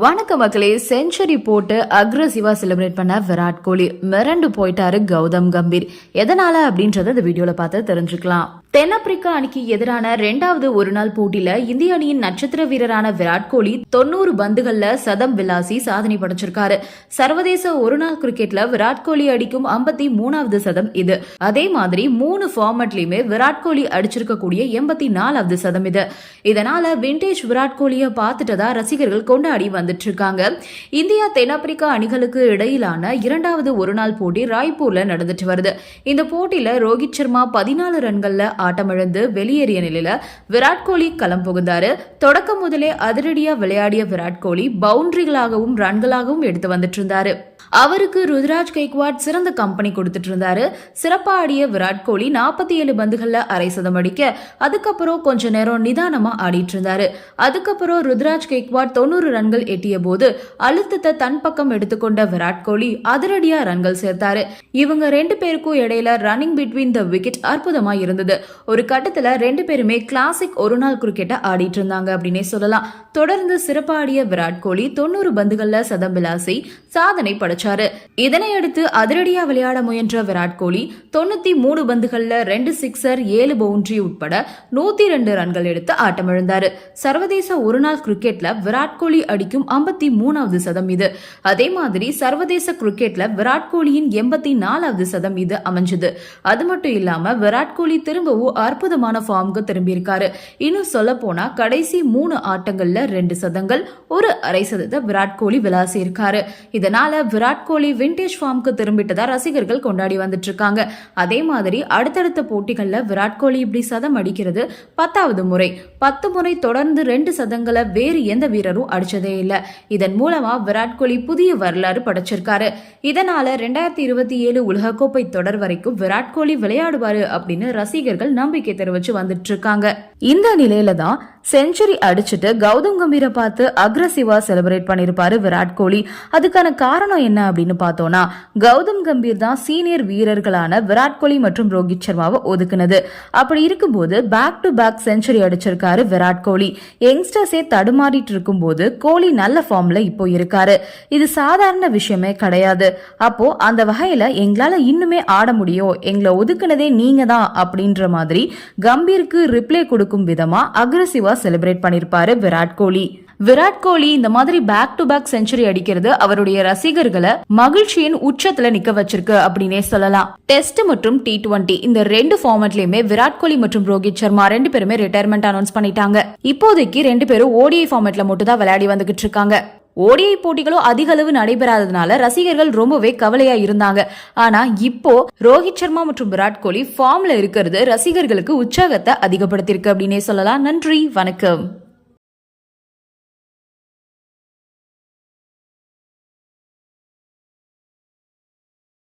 வணக்க மக்களே செஞ்சுரி போட்டு அக்ரஸிவா செலிப்ரேட் பண்ண விராட் கோலி மிரண்டு போயிட்டாரு கௌதம் கம்பீர். எதனால அப்படின்றத இந்த வீடியோல பார்த்து தெரிஞ்சுக்கலாம். தென்னாப்பிரிக்கா அணிக்கு எதிரான ரெண்டாவது ஒருநாள் போட்டியில இந்திய அணியின் நட்சத்திர வீரரான விராட் கோலி தொண்ணூறு பந்துகள்ல சதம் விலாசி சாதனை படைச்சிருக்காரு. சர்வதேச ஒருநாள் கிரிக்கெட்ல விராட் கோலி அடிக்கும் ஐம்பத்தி மூணாவது சதம் இது. அதே மாதிரி மூணு ஃபார்மட்லயுமே விராட் கோலி அடிச்சிருக்கக்கூடிய எண்பத்தி நாலாவது சதம் இது. இதனால விண்டேஜ் விராட் கோலியை பார்த்துட்டதா ரசிகர்கள் கொண்டாடி வந்துட்டு இருக்காங்க இந்தியா தென்னாப்பிரிக்கா அணிகளுக்கு இடையிலான இரண்டாவது ஒருநாள் போட்டி ராய்ப்பூர்ல நடந்துட்டு வருது. இந்த போட்டியில ரோஹித் சர்மா பதினாலு ரன்கள்ல ஆட்டமிழந்து வெளியேறிய நிலையில விராட் கோலி களம் புகுந்தாரு. தொடக்கம் முதலே அதிரடியா விளையாடிய விராட் கோலி பவுண்டரிகளாகவும் ரன்களாகவும் எடுத்து வந்துட்டு இருந்தாரு அவருக்கு ருத்ராஜ் கெய்க்வாட் சிறந்த கம்பெனி கொடுத்துட்டு இருந்தாரு சிறப்பா ஆடிய விராட் கோலி நாற்பத்தி ஏழு பந்துகள்ல அரை சதம் அடிக்க அதுக்கப்புறம் கொஞ்ச நேரம் நிதானமா ஆடிட்டு இருந்தாரு அதுக்கப்புறம் ருத்ராஜ் கெய்க்வாட் தொண்ணூறு ரன்கள் எட்டிய போது அழுத்தத்தை தன் பக்கம் எடுத்துக்கொண்ட விராட் கோலி அதிரடியா ரன்கள் சேர்த்தாரு. இவங்க ரெண்டு பேருக்கும் இடையில ரன்னிங் பிட்வீன் த விக்கெட் அற்புதமா இருந்தது. ஒரு கட்டத்துல ரெண்டு பேருமே கிளாசிக் ஒரு நாள் கிரிக்கெட்டை ஆடிட்டு இருந்தாங்க அப்படின்னே சொல்லலாம். தொடர்ந்து சிறப்பாடிய விராட் கோலி தொண்ணூறு பந்துகள்ல சதம் விளாசி சாதனை படைச்சாரு. இதனையடுத்து அதிரடியா விளையாட முயன்ற விராட் கோலி தொண்ணூத்தி மூணு பந்துகள்ல ரெண்டு சிக்ஸர் ஏழு பவுண்டரி உட்பட நூத்தி ரெண்டு ரன்கள் எடுத்து ஆட்டமிழந்தாரு. சர்வதேச ஒருநாள் கிரிக்கெட்ல விராட் கோலி அடிக்கும் ஐம்பத்தி மூணாவது சதம் இது. அதே மாதிரி சர்வதேச கிரிக்கெட்ல விராட் கோலியின் எண்பத்தி நாலாவது சதம் இது அமைஞ்சது. அது மட்டும் இல்லாம விராட் கோலி திரும்பவும் அற்புதமான ஃபார்முக்கு திரும்பியிருக்காரு. இன்னும் சொல்ல போனா கடைசி மூணு ஆட்டங்கள்ல ரெண்டு சதங்கள் ஒரு அரை சதத்தை விராட் கோலி விளாசி இருக்காரு இதனால விராட் கோலி விண்டேஜ் ஃபார்முக்கு திரும்பிட்டதா ரசிகர்கள் கொண்டாடி வந்துட்டு இருக்காங்க அதே மாதிரி அடுத்தடுத்த போட்டிகள்ல விராட் கோலி இப்படி சதம் அடிக்கிறது பத்தாவது முறை. பத்து முறை தொடர்ந்து ரெண்டு சதங்களை வேறு எந்த வீரரும் அடிச்சதே இல்லை. இதன் மூலமா விராட் கோலி புதிய வரலாறு படைச்சிருக்காரு. இதனால ரெண்டாயிரத்தி இருபத்தி ஏழு உலகக்கோப்பை தொடர் வரைக்கும் விராட் கோலி விளையாடுவாரு அப்படின்னு ரசிகர்கள் நம்பிக்கை தெரிவிச்சு வந்துட்டு இருக்காங்க. இந்த நிலையில தான் செஞ்சுரி அடிச்சுட்டு கௌதம் கம்பீரை பார்த்து அக்ரஸிவா செலிப்ரேட் பண்ணிருப்பாரு விராட் கோலி. அதுக்கான காரணம் என்ன அப்படின்னு பார்த்தோம்னா கௌதம் கம்பீர் தான் சீனியர் வீரர்களான விராட் கோலி மற்றும் ரோஹித் சர்மாவை ஒதுக்குனது. அப்படி இருக்கும்போது பேக் டு பேக் செஞ்சுரி அடிச்சிருக்காரு விராட் கோலி. யங்ஸ்டர்ஸே தடுமாறிட்டு இருக்கும்போது கோலி நல்ல ஃபார்ம்ல இப்போ இருக்காரு. இது சாதாரண விஷயமே கிடையாது. அப்போ அந்த வகையில எங்களால இன்னுமே ஆட முடியும். எங்களை ஒதுக்குனதே நீங்க தான் அப்படின்ற மாதிரி கம்பீருக்கு ரிப்ளை கொடுக்கும் விதமா அக்ரஸிவா செலிப்ரேட் பண்ணிருப்பாரு விராட் கோலி. விராட் கோலி இந்த மாதிரி பேக் டு பேக் செஞ்சுரி அடிக்கிறது அவருடைய ரசிகர்களை மகிழ்ச்சியின் உச்சத்துல நிக்க வச்சிருக்கு அப்படின்னே சொல்லலாம். டெஸ்ட் மற்றும் டி டுவெண்டி இந்த ரெண்டு ஃபார்மட்லயுமே விராட் கோலி மற்றும் ரோஹித் சர்மா ரெண்டு பேருமே ரிட்டையர்மெண்ட் அனௌன்ஸ் பண்ணிட்டாங்க. இப்போதைக்கு ரெண்டு பேரும் ஓடிஐ ஃபார்மட்ல மட்டும் தான் விளையாடி வந்துகிட்டு இருக்காங்க. ஓடிஐ போட்டிகளும் அதிக அளவு நடைபெறாததுனால ரசிகர்கள் ரொம்பவே கவலையா இருந்தாங்க. ஆனா இப்போ ரோஹித் சர்மா மற்றும் விராட் கோலி ஃபார்ம்ல இருக்கிறது ரசிகர்களுக்கு உற்சாகத்தை அதிகப்படுத்தியிருக்கு அப்படின்னே சொல்லலாம். நன்றி வணக்கம்.